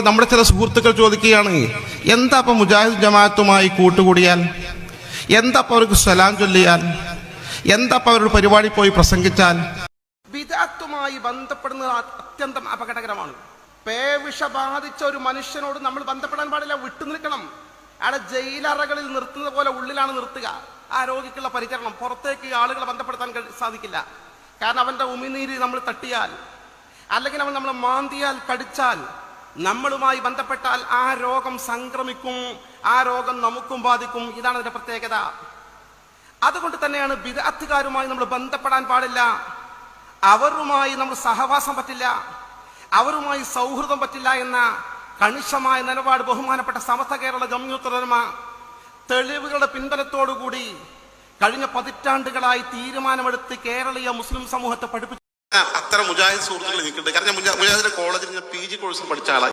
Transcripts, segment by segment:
നമ്മുടെ ചില സുഹൃത്തുക്കൾ ചോദിക്കുകയാണ് എന്താ അപ്പം മുജാഹിദ് ജമാഅത്തുമായി കൂട്ടുകൂടിയാൽ? എന്താ അപ്പം അവർക്ക് സലാം ചൊല്ലിയാൽ? എന്താ അപ്പം അവരുടെ പരിപാടി പോയി പ്രസംഗിച്ചാൽ? വിദഗ്ധമായി ബന്ധപ്പെടുന്നത് അത്യന്തം അപകടകരമാണ്. പേവിഷ ബാധിച്ച ഒരു മനുഷ്യനോട് നമ്മൾ ബന്ധപ്പെടാൻ പാടില്ല വിട്ടു നിൽക്കണം. അയാളെ ജയിലറകളിൽ നിർത്തുന്നത് പോലെ ഉള്ളിലാണ് നിർത്തുക. ആ രോഗിക്കുള്ള പരിചരണം പുറത്തേക്ക് ആളുകളെ ബന്ധപ്പെടുത്താൻ സാധിക്കില്ല. കാരണം അവന്റെ ഉമിനീര് നമ്മൾ തട്ടിയാൽ അല്ലെങ്കിൽ അവൻ നമ്മളെ മാന്തിയാൽ കടിച്ചാൽ നമ്മളുമായി ബന്ധപ്പെട്ടാൽ ആ രോഗം സംക്രമിക്കും ആ രോഗം നമുക്കും ബാധിക്കും. ഇതാണ് അതിന്റെ പ്രത്യേകത. അതുകൊണ്ട് തന്നെയാണ് ബിദഅത്തുകാരുമായി നമ്മൾ ബന്ധപ്പെടാൻ പാടില്ല. അവരുമായി നമ്മൾ സഹവാസം പറ്റില്ല. അവരുമായി സൗഹൃദം പറ്റില്ല എന്ന കണിശമായ നിലപാട് ബഹുമാനപ്പെട്ട സമസ്ത കേരള ജമ്യൂത്തരമ തെളിവുകളുടെ പിൻബലത്തോടുകൂടി കഴിഞ്ഞ പതിറ്റാണ്ടുകളായി തീരുമാനമെടുത്ത് കേരളീയ മുസ്ലിം സമൂഹത്തെ പഠിപ്പിച്ചു. മുജാഹിദ് സുഹൃത്തുക്കൾ നിൽക്കട്ടെ കാരണം ഞാൻ മുജാഹിദിന്റെ കോളേജിൽ ഞാൻ പി ജി കോഴ്സ് പഠിച്ച ആളാണ്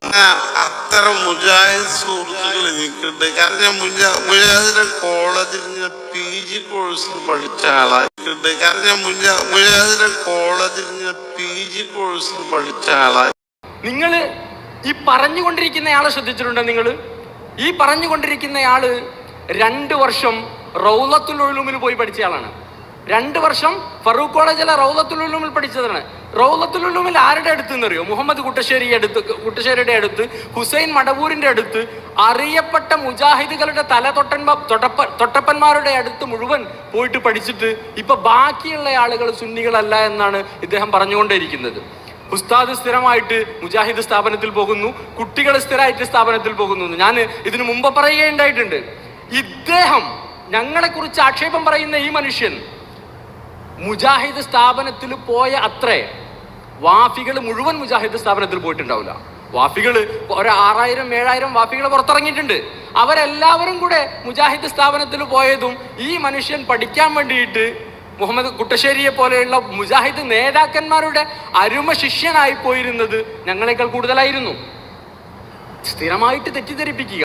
അത്തരം മുജാഹിദ് സുഹൃത്തുക്കൾ നിൽക്കട്ടെ കാരണം ഞാൻ മുജാഹിദിന്റെ കോളേജിൽ ഞാൻ പി ജി കോഴ്സ് പഠിച്ച ആളാണ് കാരണം ഞാൻ മുജാഹിദിന്റെ കോളേജിൽ ഞാൻ പി ജി കോഴ്സ് പഠിച്ച ആളാണ് നിങ്ങൾ ഈ പറഞ്ഞുകൊണ്ടിരിക്കുന്നയാളെ ശ്രദ്ധിച്ചിട്ടുണ്ടോ നിങ്ങൾ ഈ പറഞ്ഞുകൊണ്ടിരിക്കുന്നയാൾ രണ്ട് വർഷം റൗലത്തുൽ ഒഴിലുമിൽ പോയി പഠിച്ചയാളാണ് രണ്ട് വർഷം ഫറൂഖ് കോളേജിലെ റൗലത്തുൽ ഉലൂമിൽ പഠിച്ചതാണ്. റൗലത്തുൽ ഉലൂമിൽ ആരുടെ അടുത്ത് എന്നറിയോ? മുഹമ്മദ് കുട്ടശ്ശേരി അടുത്ത് കുട്ടശ്ശേരിയുടെ അടുത്ത് ഹുസൈൻ മടവൂരിന്റെ അടുത്ത് അറിയപ്പെട്ട മുജാഹിദുകളുടെ തല തൊട്ടൻപ തൊട്ടപ്പ തൊട്ടപ്പന്മാരുടെ അടുത്ത് മുഴുവൻ പോയിട്ട് പഠിച്ചിട്ട് ഇപ്പൊ ബാക്കിയുള്ള ആളുകൾ സുന്നികളല്ല എന്നാണ് ഇദ്ദേഹം പറഞ്ഞുകൊണ്ടേയിരിക്കുന്നത്. ഉസ്താദ് സ്ഥിരമായിട്ട് മുജാഹിദ് സ്ഥാപനത്തിൽ പോകുന്നു കുട്ടികൾ സ്ഥിരമായിട്ട് സ്ഥാപനത്തിൽ പോകുന്നു ഞാൻ ഇതിനു മുമ്പ് പറയുകയുണ്ടായിട്ടുണ്ട്. ഇദ്ദേഹം ഞങ്ങളെ കുറിച്ച് ആക്ഷേപം പറയുന്ന ഈ മനുഷ്യൻ മുജാഹിദ് സ്ഥാപനത്തിൽ പോയ അത്രേ. വാഫികൾ മുഴുവൻ മുജാഹിദ് സ്ഥാപനത്തിൽ പോയിട്ടുണ്ടാവില്ല. വാഫികൾ ഒരു ആറായിരം ഏഴായിരം വാഫികൾ പുറത്തിറങ്ങിയിട്ടുണ്ട്. അവരെല്ലാവരും കൂടെ മുജാഹിദ് സ്ഥാപനത്തിൽ പോയതും ഈ മനുഷ്യൻ പഠിക്കാൻ വേണ്ടിയിട്ട് മുഹമ്മദ് കുട്ടശ്ശേരിയെ പോലെയുള്ള മുജാഹിദ് നേതാക്കന്മാരുടെ അരുമ ശിഷ്യനായി പോയിരുന്നത് ഞങ്ങളെക്കാൾ കൂടുതലായിരുന്നു. സ്ഥിരമായിട്ട് തെറ്റിദ്ധരിപ്പിക്കുക.